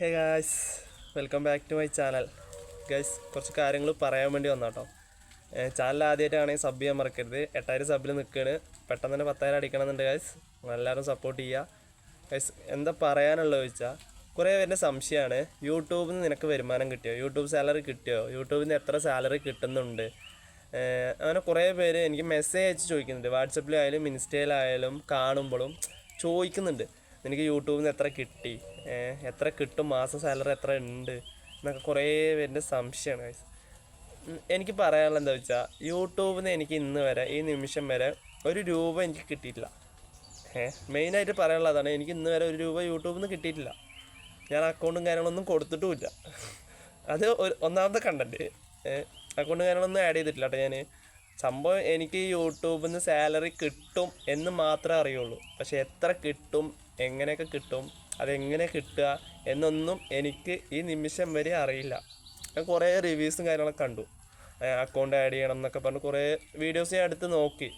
Hey guys welcome back to my channel guys കുറച്ച് കാര്യങ്ങൾ പറയാൻ വേണ്ടി വന്നാട്ടോ. ചാനൽ ആദ്യമായിട്ടാണെങ്കിൽ സബ് ചെയ്യാൻ മറക്കരുത്. എട്ടായിരം സബിൽ നിൽക്കുകയാണ് പെട്ടെന്ന് തന്നെ പത്തായിരം അടിക്കണമെന്നുണ്ട് ഗൈസ് എല്ലാവരും സപ്പോർട്ട് ചെയ്യുക ഗൈസ് എന്താ പറയാനുള്ളത് ചോദിച്ചാൽ കുറേ പേരുടെ സംശയമാണ് യൂട്യൂബിൽ നിന്ന് നിനക്ക് വരുമാനം കിട്ടിയോ? യൂട്യൂബ് സാലറി കിട്ടിയോ? യൂട്യൂബിൽ നിന്ന് എത്ര സാലറി കിട്ടുന്നുണ്ട്? അങ്ങനെ കുറേ പേര് എനിക്ക് മെസ്സേജ് അയച്ച് ചോദിക്കുന്നുണ്ട്. വാട്സപ്പിലായാലും ഇൻസ്റ്റയിലായാലും കാണുമ്പോഴും ചോദിക്കുന്നുണ്ട്. നിനക്ക് യൂട്യൂബിൽ നിന്ന് എത്ര കിട്ടി? എത്ര കിട്ടും? മാസം സാലറി എത്ര ഉണ്ട്? എന്നൊക്കെ കുറേ പേരുടെ സംശയമാണ് ഗൈസ് എനിക്ക് പറയാനുള്ളത് എന്താ വെച്ചാൽ യൂട്യൂബിൽ നിന്ന് എനിക്ക് ഇന്ന് വരെ ഈ നിമിഷം വരെ ഒരു രൂപ എനിക്ക് കിട്ടിയിട്ടില്ല. ഏഹ് മെയിനായിട്ട് പറയാനുള്ളതാണ് എനിക്ക് ഇന്ന് വരെ ഒരു രൂപ യൂട്യൂബിൽ നിന്ന് കിട്ടിയിട്ടില്ല. ഞാൻ അക്കൗണ്ടും കാര്യങ്ങളൊന്നും കൊടുത്തിട്ടുമില്ല. അത് ഒരു ഒന്നാമത്തെ കണ്ടന്റ് അക്കൗണ്ടും കാര്യങ്ങളൊന്നും ആഡ് ചെയ്തിട്ടില്ല കേട്ടോ ഞാൻ സംഭവം എനിക്ക് യൂട്യൂബിൽ നിന്ന് സാലറി കിട്ടും എന്ന് മാത്രമേ അറിയുള്ളൂ. പക്ഷെ എത്ര കിട്ടും എങ്ങനെയൊക്കെ കിട്ടും അതെങ്ങനെ കിട്ടുക എന്നൊന്നും എനിക്ക് ഈ നിമിഷം വരെ അറിയില്ല. ഞാൻ കുറേ റിവ്യൂസും കാര്യങ്ങളൊക്കെ കണ്ടു. അക്കൗണ്ട് ആഡ് ചെയ്യണം എന്നൊക്കെ പറഞ്ഞ് കുറേ വീഡിയോസ് ഞാൻ എടുത്ത് നോക്കി.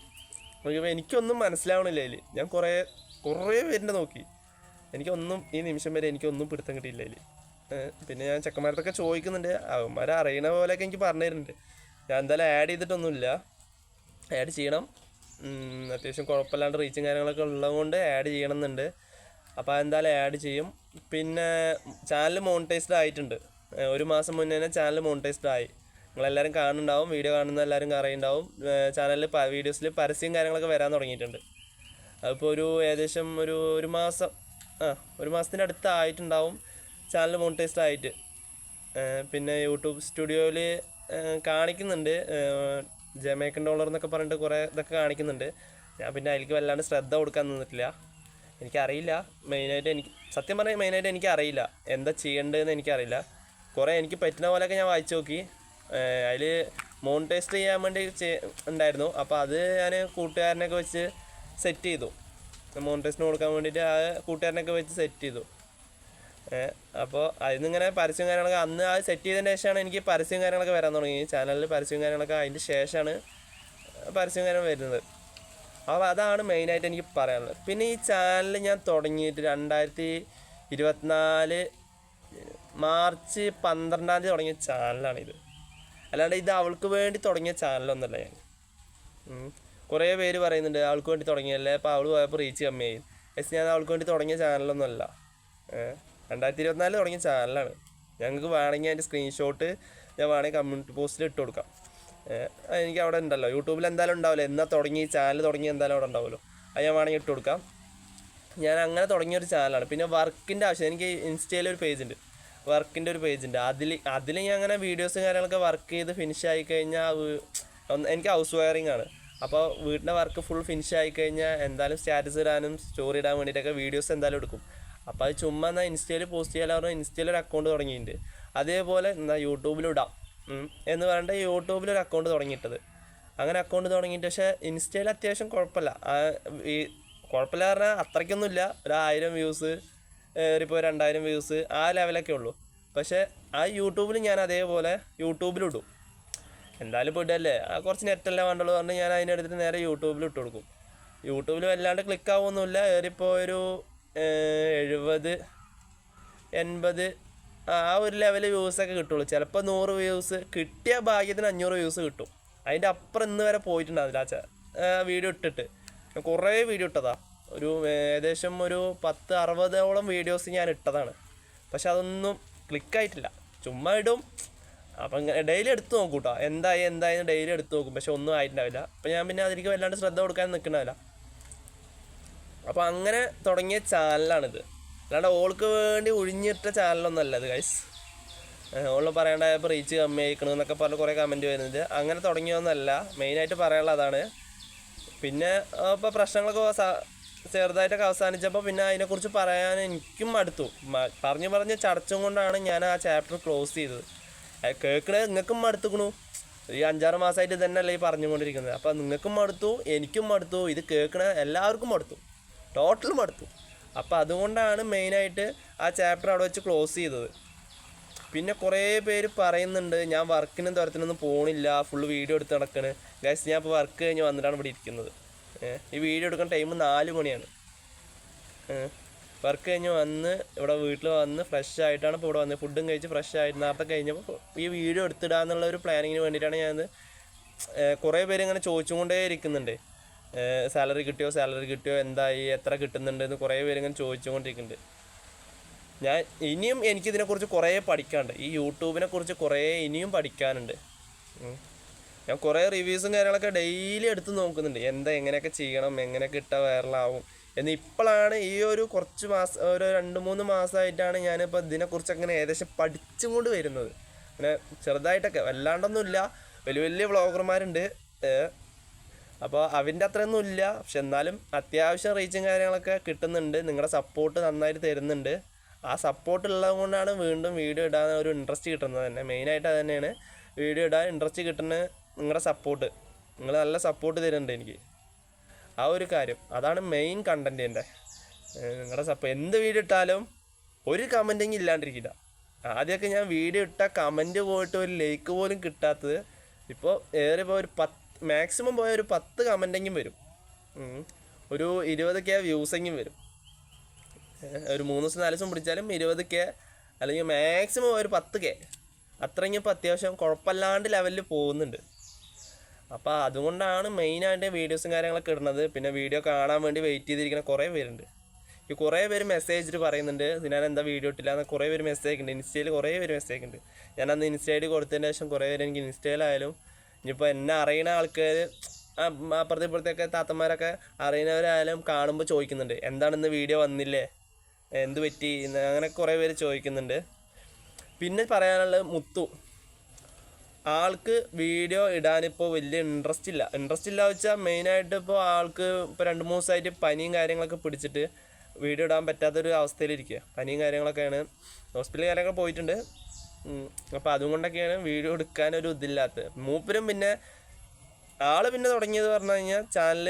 നോക്കിയപ്പോൾ എനിക്കൊന്നും മനസ്സിലാവണില്ല അതിൽ ഞാൻ കുറേ കുറേ പേരിന്റെ നോക്കി. എനിക്കൊന്നും ഈ നിമിഷം വരെ എനിക്കൊന്നും പിടുത്തം കിട്ടിയില്ല അതിൽ പിന്നെ ഞാൻ ചെക്കന്മാരത്തൊക്കെ ചോദിക്കുന്നുണ്ട്. അവന്മാരെ അറിയണ പോലെയൊക്കെ എനിക്ക് പറഞ്ഞു തരുന്നുണ്ട്. ഞാൻ എന്തായാലും ആഡ് ചെയ്തിട്ടൊന്നുമില്ല. ആഡ് ചെയ്യണം. അത്യാവശ്യം കുഴപ്പമില്ലാണ്ട് റീച്ചും കാര്യങ്ങളൊക്കെ ഉള്ളതുകൊണ്ട് ആഡ് ചെയ്യണമെന്നുണ്ട് അപ്പോൾ എന്തായാലും ആഡ് ചെയ്യും. പിന്നെ ചാനൽ മോണിറ്റൈസ്ഡ് ആയിട്ടുണ്ട്. ഒരു മാസം മുന്നേ തന്നെ ചാനൽ മോണിറ്റൈസ്ഡ് ആയി. നിങ്ങളെല്ലാവരും കാണുന്നുണ്ടാവും. വീഡിയോ കാണുന്ന എല്ലാവരും അറിയുണ്ടാവും ചാനലിൽ വീഡിയോസിൽ പരസ്യം കാര്യങ്ങളൊക്കെ വരാൻ തുടങ്ങിയിട്ടുണ്ട്. അതിപ്പോൾ ഒരു ഏകദേശം ഒരു ഒരു മാസം ആ ഒരു മാസത്തിന്റെ അടുത്തായിട്ടുണ്ടാവും ചാനൽ മോണിറ്റൈസ്ഡ് ആയിട്ട്. പിന്നെ യൂട്യൂബ് സ്റ്റുഡിയോയിൽ കാണിക്കുന്നുണ്ട്. ജമൈക്കൻ ഡോളർ എന്നൊക്കെ പറഞ്ഞിട്ട് കുറേ ഇതൊക്കെ കാണിക്കുന്നുണ്ട്. ഞാൻ പിന്നെ അതിലേക്ക് വല്ലാണ്ട് ശ്രദ്ധ കൊടുക്കാൻ നിന്നിട്ടില്ല. എനിക്കറിയില്ല. മെയിനായിട്ട് എനിക്ക് സത്യം പറഞ്ഞാൽ മെയിനായിട്ട് എനിക്കറിയില്ല. എന്താ ചെയ്യേണ്ടതെന്ന് എനിക്കറിയില്ല. കുറേ എനിക്ക് പറ്റുന്ന പോലെയൊക്കെ ഞാൻ വായിച്ചു നോക്കി. അതിൽ മോണിറ്റൈസ് ചെയ്യാൻ വേണ്ടി ഉണ്ടായിരുന്നു. അപ്പോൾ അത് ഞാൻ കൂട്ടുകാരനൊക്കെ വെച്ച് സെറ്റ് ചെയ്തു. മോണിറ്റൈസിന് കൊടുക്കാൻ വേണ്ടിയിട്ട് ആ കൂട്ടുകാരനൊക്കെ വെച്ച് സെറ്റ് ചെയ്തു. അപ്പോൾ അതിൽ ഇങ്ങനെ പരസ്യം കാര്യങ്ങളൊക്കെ അന്ന് അത് സെറ്റ് ചെയ്തതിന് ശേഷമാണ് എനിക്ക് പരസ്യം കാര്യങ്ങളൊക്കെ വരാൻ തുടങ്ങി. ചാനലിൽ പരസ്യം കാര്യങ്ങളൊക്കെ അതിന്റെ ശേഷമാണ് പരസ്യം കാര്യങ്ങൾ വരുന്നത്. അപ്പോൾ അതാണ് മെയിനായിട്ട് എനിക്ക് പറയാനുള്ളത്. പിന്നെ ഈ ചാനൽ ഞാൻ തുടങ്ങിയിട്ട് രണ്ടായിരത്തി ഇരുപത്തിനാല് മാർച്ച് പന്ത്രണ്ടാം തീയതി തുടങ്ങിയ ചാനലാണിത് അല്ലാണ്ട് ഇത് അവൾക്ക് വേണ്ടി തുടങ്ങിയ ചാനലൊന്നുമല്ല ഞാൻ. കുറേ പേര് പറയുന്നുണ്ട് അവൾക്ക് വേണ്ടി തുടങ്ങിയല്ലേ? അപ്പോൾ അവൾ പോയപ്പോൾ റീച്ച് കമ്മിയായി. എസ് ഞാൻ അവൾക്ക് വേണ്ടി തുടങ്ങിയ ചാനലൊന്നുമല്ല രണ്ടായിരത്തി ഇരുപത്തിനാലിൽ തുടങ്ങിയ ചാനലാണ് ഞങ്ങൾക്ക് വേണമെങ്കിൽ അതിന്റെ സ്ക്രീൻഷോട്ട് ഞാൻ വേണമെങ്കിൽ കമ്മ്യൂണിറ്റി പോസ്റ്റിൽ ഇട്ട് കൊടുക്കാം. എനിക്ക് അവിടെ ഉണ്ടല്ലോ. യൂട്യൂബിൽ എന്തായാലും ഉണ്ടാവില്ല? എന്നാൽ തുടങ്ങി? ചാനൽ തുടങ്ങി എന്തായാലും അവിടെ ഉണ്ടാവുമല്ലോ. അത് ഞാൻ വേണമെങ്കിൽ ഇട്ട് കൊടുക്കാം. ഞാൻ അങ്ങനെ തുടങ്ങിയൊരു ചാനലാണ് പിന്നെ വർക്കിന്റെ ആവശ്യം. എനിക്ക് ഇൻസ്റ്റയിൽ ഒരു പേജ് ഉണ്ട്. വർക്കിന്റെ ഒരു പേജ് ഉണ്ട്. അതിൽ അതിൽ ഞാൻ അങ്ങനെ വീഡിയോസ് കാര്യങ്ങളൊക്കെ വർക്ക് ചെയ്ത് ഫിനിഷ് ആയി കഴിഞ്ഞാൽ എനിക്ക് ഹൗസ് വയറിംഗ് ആണ്. അപ്പോൾ വീട്ടിന്റെ വർക്ക് ഫുൾ ഫിനിഷ് ആയി കഴിഞ്ഞാൽ എന്തായാലും സ്റ്റാറ്റസ് ഇടാനും സ്റ്റോറി ഇടാൻ വേണ്ടിയിട്ടൊക്കെ വീഡിയോസ് എന്തായാലും എടുക്കും. അപ്പോൾ അത് ചുമ്മാ എന്നാൽ ഇൻസ്റ്റയിൽ പോസ്റ്റ് ചെയ്യാൻ പറഞ്ഞാൽ ഇൻസ്റ്റയിൽ ഒരു അക്കൗണ്ട് തുടങ്ങിയിട്ടുണ്ട്. അതേപോലെ എന്നാൽ യൂട്യൂബിലിടാം. എന്ന് പറഞ്ഞിട്ട് യൂട്യൂബിൽ ഒരു അക്കൗണ്ട് തുടങ്ങിയിട്ടത്. അങ്ങനെ അക്കൗണ്ട് തുടങ്ങിയിട്ട് പക്ഷേ ഇൻസ്റ്റയിൽ അത്യാവശ്യം കുഴപ്പമില്ല. ഈ കുഴപ്പമില്ല പറഞ്ഞാൽ അത്രയ്ക്കൊന്നുമില്ല. ഒരു ആയിരം വ്യൂസ് ഇപ്പോൾ രണ്ടായിരം വ്യൂസ് ആ ലെവലൊക്കെ ഉള്ളൂ. പക്ഷേ ആ യൂട്യൂബിൽ ഞാൻ അതേപോലെ യൂട്യൂബിലിടും എന്തായാലും പോയിട്ടല്ലേ ആ കുറച്ച് നെറ്റല്ലേ വേണ്ടുള്ളൂ പറഞ്ഞ് ഞാൻ അതിനെടുത്തിട്ട് നേരെ യൂട്യൂബിൽ ഇട്ട് കൊടുക്കും. യൂട്യൂബിൽ വല്ലാണ്ട് ക്ലിക്ക് ആവുമൊന്നുമില്ല. ഏറിപ്പോൾ ഒരു എഴുപത് എൺപത് ആ ഒരു ലെവൽ വ്യൂസൊക്കെ കിട്ടുള്ളൂ. ചിലപ്പോൾ നൂറ് വ്യൂസ് കിട്ടിയ ഭാഗ്യത്തിന് അഞ്ഞൂറ് വ്യൂസ് കിട്ടും. അതിന്റെ അപ്പുറം ഇന്ന് വരെ പോയിട്ടുണ്ടാവില്ല ആ വീഡിയോ ഇട്ടിട്ട്. കുറേ വീഡിയോ ഇട്ടതാ. ഒരു ഏകദേശം ഒരു പത്ത് അറുപതോളം വീഡിയോസ് ഞാൻ ഇട്ടതാണ്. പക്ഷെ അതൊന്നും ക്ലിക്കായിട്ടില്ല ചുമ്മാ ഇടും. അപ്പം ഡെയിലി എടുത്ത് നോക്കും കേട്ടോ എന്തായി എന്തായി ഡെയിലി എടുത്ത് നോക്കും. പക്ഷെ ഒന്നും ആയിട്ടുണ്ടാവില്ല. അപ്പം ഞാൻ പിന്നെ അതിലേക്ക് വല്ലാണ്ട് ശ്രദ്ധ കൊടുക്കാൻ നിൽക്കണമല്ല അപ്പോൾ അങ്ങനെ തുടങ്ങിയ ചാനലാണിത് അല്ലാണ്ട് ഓൾക്ക് വേണ്ടി ഒഴിഞ്ഞിട്ട ചാനലൊന്നുമല്ല ഇത് ഗൈസ് ഓൾ പറയേണ്ടായപ്പോൾ റീച്ച് കമ്മി ആയിക്കണം എന്നൊക്കെ പറഞ്ഞ് കുറേ കമന്റ് വരുന്നത് അങ്ങനെ തുടങ്ങിയൊന്നല്ല മെയിനായിട്ട് പറയാനുള്ളത് അതാണ്. പിന്നെ ഇപ്പോൾ പ്രശ്നങ്ങളൊക്കെ ചെറുതായിട്ടൊക്കെ അവസാനിച്ചപ്പോൾ പിന്നെ അതിനെക്കുറിച്ച് പറയാൻ എനിക്കും മടുത്തു. പറഞ്ഞ് പറഞ്ഞ് ചടച്ചും കൊണ്ടാണ് ഞാൻ ആ ചാപ്റ്റർ ക്ലോസ് ചെയ്തത്. കേൾക്കണേ നിങ്ങൾക്കും മടുത്തുക്കണു? ഈ അഞ്ചാറ് മാസമായിട്ട് തന്നെയല്ലേ ഈ പറഞ്ഞുകൊണ്ടിരിക്കുന്നത്. അപ്പോൾ നിങ്ങൾക്കും മടുത്തു എനിക്കും മടുത്തു ഇത് കേൾക്കണ എല്ലാവർക്കും മടുത്തു. ടോട്ടൽ മടുത്തു. അപ്പോൾ അതുകൊണ്ടാണ് മെയിനായിട്ട് ആ ചാപ്റ്റർ അവിടെ വെച്ച് ക്ലോസ് ചെയ്തത്. പിന്നെ കുറേ പേര് പറയുന്നുണ്ട് ഞാൻ വർക്കിനും തരത്തിനൊന്നും പോണില്ല ഫുള്ള് വീഡിയോ എടുത്ത് നടക്കണ്. ഗൈസ് ഞാൻ ഇപ്പോൾ വർക്ക് കഴിഞ്ഞ് വന്നിട്ടാണ് ഇവിടെ ഇരിക്കുന്നത്. ഈ വീഡിയോ എടുക്കുന്ന ടൈം നാല് മണിയാണ്. വർക്ക് കഴിഞ്ഞ് വന്ന് ഇവിടെ വീട്ടിൽ വന്ന് ഫ്രഷ് ആയിട്ടാണ് ഇപ്പോൾ ഇവിടെ വന്നത്. ഫുഡും കഴിച്ച് ഫ്രഷ് ആയിട്ട് നേരത്തെ കഴിഞ്ഞപ്പോൾ ഈ വീഡിയോ എടുത്തിടാന്നുള്ള ഒരു പ്ലാനിങ്ങിന് വേണ്ടിയിട്ടാണ് ഞാനത് കുറേ പേര് ഇങ്ങനെ ചോദിച്ചുകൊണ്ടേ ഇരിക്കുന്നുണ്ട്. സാലറി കിട്ടിയോ സാലറി കിട്ടിയോ എന്തായി എത്ര കിട്ടുന്നുണ്ട് എന്ന് കുറേ പേര് ഇങ്ങനെ ചോദിച്ചുകൊണ്ടിരിക്കുന്നുണ്ട്. ഞാൻ ഇനിയും എനിക്കിതിനെക്കുറിച്ച് കുറേ പഠിക്കാനുണ്ട്. ഈ യൂട്യൂബിനെ കുറിച്ച് കുറേ ഇനിയും പഠിക്കാനുണ്ട്. ഞാൻ കുറേ റിവ്യൂസും കാര്യങ്ങളൊക്കെ ഡെയിലി എടുത്ത് നോക്കുന്നുണ്ട്. എന്താ എങ്ങനെയൊക്കെ ചെയ്യണം എങ്ങനെയൊക്കെ ഇട്ടാൽ വൈറലാവും എന്ന് ഇപ്പോഴാണ് ഈ ഒരു കുറച്ച് മാസം ഒരു രണ്ട് മൂന്ന് മാസമായിട്ടാണ് ഞാനിപ്പോൾ ഇതിനെക്കുറിച്ച് അങ്ങനെ ഏകദേശം പഠിച്ചും കൊണ്ട് വരുന്നത്. അങ്ങനെ ചെറുതായിട്ടൊക്കെ വല്ലാണ്ടൊന്നുമില്ല. വലിയ വലിയ വ്ളോഗർമാരുണ്ട് അപ്പോൾ അവന്റെ അത്രയൊന്നും ഇല്ല. പക്ഷെ എന്നാലും അത്യാവശ്യം റീച്ചും കാര്യങ്ങളൊക്കെ കിട്ടുന്നുണ്ട്. നിങ്ങളുടെ സപ്പോർട്ട് നന്നായിട്ട് തരുന്നുണ്ട്. ആ സപ്പോർട്ട് ഉള്ളത് കൊണ്ടാണ് വീണ്ടും വീഡിയോ ഇടാൻ ഒരു ഇൻട്രസ്റ്റ് കിട്ടുന്നത് തന്നെ. മെയിനായിട്ട് അത് തന്നെയാണ്. വീഡിയോ ഇടാൻ ഇൻട്രസ്റ്റ് കിട്ടുന്ന നിങ്ങളുടെ സപ്പോർട്ട് നിങ്ങൾ നല്ല സപ്പോർട്ട് തരുന്നുണ്ട് എനിക്ക്. ആ ഒരു കാര്യം. അതാണ് മെയിൻ കണ്ടന്റ് എന്റെ നിങ്ങളുടെ സപ്പോ എന്ത് വീഡിയോ ഇട്ടാലും ഒരു കമന്റെങ്കിലും ഇല്ലാണ്ടിരിക്കില്ല. ആദ്യമൊക്കെ ഞാൻ വീഡിയോ ഇട്ട കമന്റ് പോയിട്ട് ഒരു ലൈക്ക് പോലും കിട്ടാത്തത് ഇപ്പോൾ ഏറെ ഇപ്പോൾ ഒരു പത്ത് മാക്സിമം പോയ ഒരു പത്ത് കമന്റെങ്കിലും വരും. ഒരു ഇരുപത് കെ വ്യൂസെങ്കിലും വരും. ഒരു മൂന്ന് ദിവസം നാല് ദിവസം പിടിച്ചാലും ഇരുപത് കെ അല്ലെങ്കിൽ മാക്സിമം ഒരു പത്ത് കെ അത്രയും ഇപ്പോൾ അത്യാവശ്യം കുഴപ്പമില്ലാണ്ട് ലെവലിൽ പോകുന്നുണ്ട്. അപ്പോൾ അതുകൊണ്ടാണ് മെയിനായിട്ട് വീഡിയോസും കാര്യങ്ങളൊക്കെ ഇടുന്നത്. പിന്നെ വീഡിയോ കാണാൻ വേണ്ടി വെയിറ്റ് ചെയ്തിരിക്കുന്ന കുറേ പേരുണ്ട്. ഈ കുറേ പേര് മെസ്സേജിൽ പറയുന്നുണ്ട്. ഞാൻ എന്താ വീഡിയോ ഇട്ടില്ല? എന്ന് കുറേ പേര് മെസ്സേജ് ഉണ്ട് ഇൻസ്റ്റയിൽ കുറേ പേര് മെസ്സേജ് ഉണ്ട് ഞാൻ അന്ന് ഇൻസ്റ്റയിൽ കൊടുത്തതിന് ശേഷം കുറേ പേര് എനിക്ക് ഇൻസ്റ്റയിലായാലും ഇനിയിപ്പോൾ എന്നെ അറിയുന്ന ആൾക്കാർ അപ്പുറത്തെ ഇപ്പുറത്തെയൊക്കെ താത്തന്മാരൊക്കെ അറിയുന്നവരായാലും കാണുമ്പോൾ ചോദിക്കുന്നുണ്ട് എന്താണ് ഇന്ന് വീഡിയോ വന്നില്ലേ? എന്ത് പറ്റി? അങ്ങനെ കുറേ പേര് ചോദിക്കുന്നുണ്ട്. പിന്നെ പറയാനുള്ളത് മുത്തു. ആൾക്ക് വീഡിയോ ഇടാനിപ്പോൾ വലിയ ഇൻട്രസ്റ്റ് ഇല്ല. ഇൻട്രസ്റ്റ് ഇല്ല വെച്ചാൽ മെയിനായിട്ട് ഇപ്പോൾ ആൾക്ക് ഇപ്പോൾ രണ്ട് മൂന്ന് ദിവസമായിട്ട് പനിയും കാര്യങ്ങളൊക്കെ പിടിച്ചിട്ട് വീഡിയോ ഇടാൻ പറ്റാത്തൊരു അവസ്ഥയിലിരിക്കുക പനിയും കാര്യങ്ങളൊക്കെയാണ്. ഹോസ്പിറ്റലിൽ കാര്യങ്ങളൊക്കെ പോയിട്ടുണ്ട്. അപ്പോൾ അതുകൊണ്ടൊക്കെയാണ് വീഡിയോ എടുക്കാൻ ഒരു ഇതില്ലാത്തത്. മൂപ്പരും പിന്നെ ആൾ പിന്നെ തുടങ്ങിയത് പറഞ്ഞു കഴിഞ്ഞാൽ ചാനൽ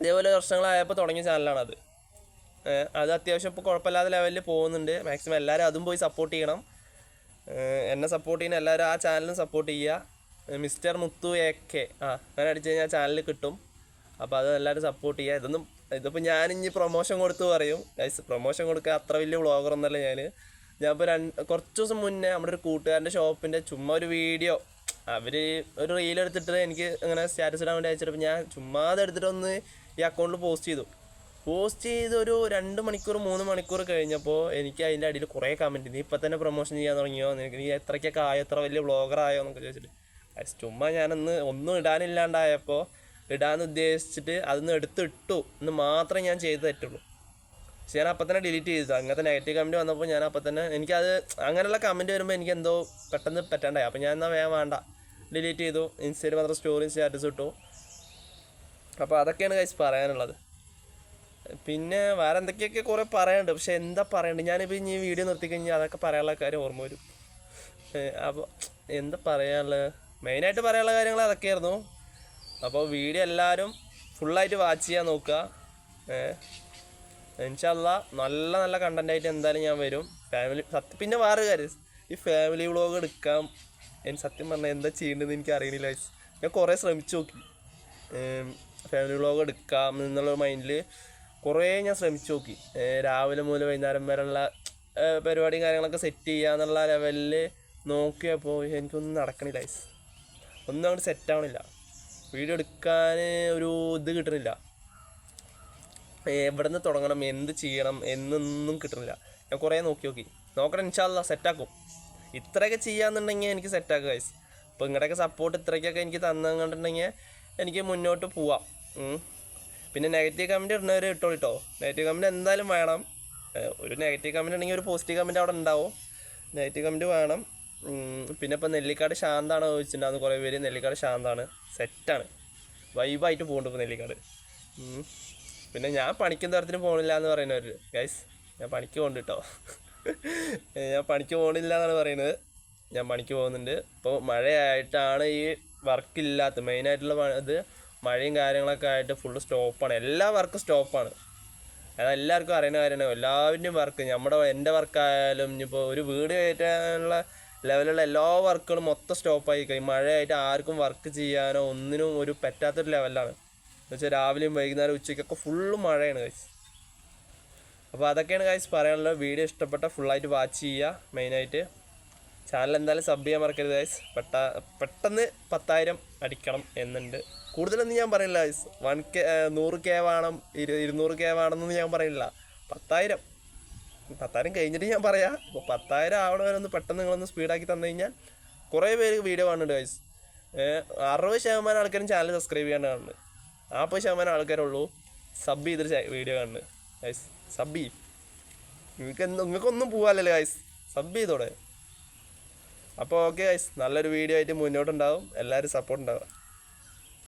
ഇതേപോലെ വർഷങ്ങളായപ്പോൾ തുടങ്ങിയ ചാനലാണത്. അത് അത്യാവശ്യം ഇപ്പോൾ കുഴപ്പമില്ലാത്ത ലെവലിൽ പോകുന്നുണ്ട്. മാക്സിമം എല്ലാവരും അതും പോയി സപ്പോർട്ട് ചെയ്യണം. എന്നെ സപ്പോർട്ട് ചെയ്യുന്ന എല്ലാവരും ആ ചാനലും സപ്പോർട്ട് ചെയ്യുക മിസ്റ്റർ മുത്തു എ കെ. ആ അങ്ങനെ അടിച്ചു കഴിഞ്ഞാൽ ചാനൽ കിട്ടും. അപ്പോൾ അത് എല്ലാവരും സപ്പോർട്ട് ചെയ്യുക ഇതൊന്നും ഇതിപ്പോൾ ഞാനിഞ്ഞ് പ്രൊമോഷൻ കൊടുത്തു പറയും. പ്രൊമോഷൻ കൊടുക്കുക അത്ര വലിയ വ്ളോഗർ ഒന്നല്ല ഞാൻ ഞാൻ ഇപ്പോൾ രണ്ട് കുറച്ച് ദിവസം മുന്നേ നമ്മുടെ ഒരു കൂട്ടുകാരന്റെ ഷോപ്പിന്റെ ചുമ്മാ ഒരു വീഡിയോ അവർ ഒരു റീൽ എടുത്തിട്ട് എനിക്ക് അങ്ങനെ സ്റ്റാറ്റസ് ഇടാൻ വേണ്ടി അയച്ചിട്ട് ഞാൻ ചുമ്മാ അത് എടുത്തിട്ട് ഒന്ന് ഈ അക്കൗണ്ടിൽ പോസ്റ്റ് ചെയ്തു. പോസ്റ്റ് ചെയ്ത് ഒരു രണ്ട് മണിക്കൂർ മൂന്ന് മണിക്കൂർ കഴിഞ്ഞപ്പോൾ എനിക്ക് അതിന്റെ അടിയിൽ കുറേ കമന്റ് നീ ഇപ്പം തന്നെ പ്രൊമോഷൻ ചെയ്യാൻ തുടങ്ങിയോ? നിനക്ക് നീ എത്രയ്ക്കൊക്കെ ആയോ? എത്ര വലിയ ബ്ലോഗറായോ എന്നൊക്കെ ചോദിച്ചിട്ട്. ചുമ്മാ ഞാനന്ന് ഒന്നും ഇടാനില്ലാണ്ടായപ്പോൾ ഇടാൻ ഉദ്ദേശിച്ചിട്ട് അതൊന്ന് എടുത്തിട്ടു എന്ന് മാത്രമേ ഞാൻ ചെയ്ത് തെറ്റുള്ളൂ. പക്ഷെ ഞാൻ അപ്പം തന്നെ ഡിലീറ്റ് ചെയ്തു. അങ്ങനത്തെ നെഗറ്റീവ് കമന്റ് വന്നപ്പോൾ ഞാൻ അപ്പം തന്നെ എനിക്കത് അങ്ങനെയുള്ള കമന്റ് വരുമ്പോൾ എനിക്ക് എന്തോ പെട്ടെന്ന് പറ്റണ്ടായി. അപ്പോൾ ഞാൻ എന്നാൽ വേഗം വേണ്ട. ഡിലീറ്റ് ചെയ്തു. ഇൻസ്റ്റയിൽ മാത്രം സ്റ്റോറി സ്റ്റാറ്റസ് ഇട്ടു. അപ്പോൾ അതൊക്കെയാണ് കഴിച്ച് പറയാനുള്ളത്. പിന്നെ വേറെ എന്തൊക്കെയൊക്കെ കുറേ പറയാനുണ്ട്. പക്ഷേ എന്താ പറയണ്ടത്? ഞാനിപ്പോൾ ഇനി വീഡിയോ നിർത്തി കഴിഞ്ഞാൽ അതൊക്കെ പറയാനുള്ള കാര്യം ഓർമ്മ വരും. അപ്പോൾ എന്താ പറയാനുള്ളത് മെയിനായിട്ട് പറയാനുള്ള കാര്യങ്ങൾ അതൊക്കെയായിരുന്നു. അപ്പോൾ വീഡിയോ എല്ലാവരും ഫുള്ളായിട്ട് വാച്ച് ചെയ്യാൻ നോക്കുക. ഇൻഷല്ല നല്ല നല്ല കണ്ടന്റ് ആയിട്ട് എന്തായാലും ഞാൻ വരും. ഫാമിലി സത്യം പിന്നെ വേറൊരു കാര്യം. ഈ ഫാമിലി വ്ളോഗ് എടുക്കാം എനിക്ക് സത്യം പറഞ്ഞാൽ എന്താ ചെയ്യേണ്ടതെന്ന് എനിക്ക് അറിയണില്ല. ഞാൻ കുറേ ശ്രമിച്ചു നോക്കി. ഫാമിലി വ്ളോഗ് എടുക്കാം എന്നുള്ള മൈൻഡിൽ കുറേ ഞാൻ ശ്രമിച്ചു നോക്കി. രാവിലെ മുതൽ വൈകുന്നേരം വരെയുള്ള പരിപാടിയും കാര്യങ്ങളൊക്കെ സെറ്റ് ചെയ്യുക എന്നുള്ള ലെവലിൽ നോക്കിയപ്പോൾ എനിക്കൊന്നും നടക്കണില്ല ഐസ് ഒന്നും അങ്ങോട്ട് സെറ്റ് ആവണില്ല. വീഡിയോ എടുക്കാൻ ഒരു ഇത് കിട്ടണില്ല. എവിടെ നിന്ന് തുടങ്ങണം എന്ത് ചെയ്യണം എന്നൊന്നും കിട്ടുന്നില്ല. ഞാൻ കുറേ നോക്കി നോക്കി. നോക്കണം ഇൻഷാല്ല സെറ്റാക്കും ഇത്രയൊക്കെ ചെയ്യാന്നുണ്ടെങ്കിൽ എനിക്ക് സെറ്റാക്കുക ഗൈസ് അപ്പോൾ നിങ്ങളുടെയൊക്കെ സപ്പോർട്ട് ഇത്രയ്ക്കൊക്കെ എനിക്ക് തന്നുകൊണ്ടുണ്ടെങ്കിൽ എനിക്ക് മുന്നോട്ട് പോവാം. പിന്നെ നെഗറ്റീവ് കമന്റ് ഇടുന്നവർ ഇട്ടോളൂ കേട്ടോ നെഗറ്റീവ് കമന്റ് എന്തായാലും വേണം. ഒരു നെഗറ്റീവ് കമന്റ് ഉണ്ടെങ്കിൽ ഒരു പോസിറ്റീവ് കമന്റ് അവിടെ ഉണ്ടാവും. നെഗറ്റീവ് കമന്റ് വേണം. പിന്നെ ഇപ്പോൾ നെല്ലിക്കാട് ശാന്താണോ ചോദിച്ചിട്ടുണ്ടാകുന്ന കുറേ പേര് നെല്ലിക്കാട് ശാന്താണ്. സെറ്റാണ് വൈബായിട്ട് പോകുന്നുണ്ട് ഇപ്പോൾ നെല്ലിക്കാട്. പിന്നെ ഞാൻ പണിക്കും തരത്തിന് പോകണില്ല എന്ന് പറയുന്നവർ ഗൈസ് ഞാൻ പണിക്ക് പോകുന്നുണ്ട് കേട്ടോ ഞാൻ പണിക്ക് പോകണില്ല എന്നാണ് പറയുന്നത്. ഞാൻ പണിക്ക് പോകുന്നുണ്ട്. ഇപ്പോൾ മഴയായിട്ടാണ് ഈ വർക്കില്ലാത്ത മെയിനായിട്ടുള്ള ഇത് മഴയും കാര്യങ്ങളൊക്കെ ആയിട്ട് ഫുള്ള് സ്റ്റോപ്പാണ് എല്ലാ വർക്കും സ്റ്റോപ്പാണ് അത് എല്ലാവർക്കും അറിയുന്ന കാര്യമാണ്. എല്ലാവരുടെയും വർക്ക് നമ്മുടെ എന്റെ വർക്കായാലും ഇനിയിപ്പോൾ ഒരു വീട് കയറ്റാനുള്ള ലെവലുള്ള എല്ലാ വർക്കുകളും മൊത്തം സ്റ്റോപ്പായി കഴിഞ്ഞു മഴയായിട്ട് ആർക്കും വർക്ക് ചെയ്യാനോ ഒന്നിനും ഒരു പറ്റാത്തൊരു ലെവലിലാണ് എന്ന് വെച്ചാൽ രാവിലെയും വൈകുന്നേരം ഉച്ചയ്ക്കൊക്കെ ഫുള്ള് മഴയാണ് കഴിച്ച് അപ്പോൾ അതൊക്കെയാണ് ഗൈസ് പറയാനുള്ളത്. വീഡിയോ ഇഷ്ടപ്പെട്ട ഫുള്ളായിട്ട് വാച്ച് ചെയ്യുക മെയിനായിട്ട് ചാനൽ എന്തായാലും സബ് ചെയ്യാൻ മറക്കരുത് ഗൈസ് പെട്ട പെട്ടെന്ന് പത്തായിരം അടിക്കണം എന്നുണ്ട്. കൂടുതലൊന്നും ഞാൻ പറയില്ല ഗൈസ് വൺ കെ നൂറ് കെ വേണം ഇരു ഇരുന്നൂറ് കെ വേണമെന്നൊന്നും ഞാൻ പറയില്ല. പത്തായിരം. പത്തായിരം കഴിഞ്ഞിട്ട് ഞാൻ പറയാം അപ്പോൾ പത്തായിരം ആവണ വരെ ഒന്ന് പെട്ടെന്ന് നിങ്ങളൊന്ന് സ്പീഡാക്കി തന്നു കഴിഞ്ഞാൽ കുറേ പേര് വീഡിയോ കാണുന്നുണ്ട് ഗൈസ് അറുപത് ശതമാനം ആൾക്കാരും ചാനൽ സബ്സ്ക്രൈബ് ചെയ്യാണ്ട് കാണുന്നത്. നാൽപ്പത് ശതമാനം ആൾക്കാരുള്ളൂ സബ് ചെയ്തിട്ട് വീഡിയോ കാണുന്നത് ഗൈസ് സബ് ചെയ്യും. നിങ്ങൾക്ക് എന്ത് നിങ്ങൾക്കൊന്നും പോകാമല്ലോ ഗൈസ് സബ് ചെയ്തോടെ. അപ്പോൾ ഓക്കെ ഗൈസ് നല്ലൊരു വീഡിയോ ആയിട്ട് മുന്നോട്ടുണ്ടാവും. എല്ലാവരും സപ്പോർട്ട് ഉണ്ടാവുക.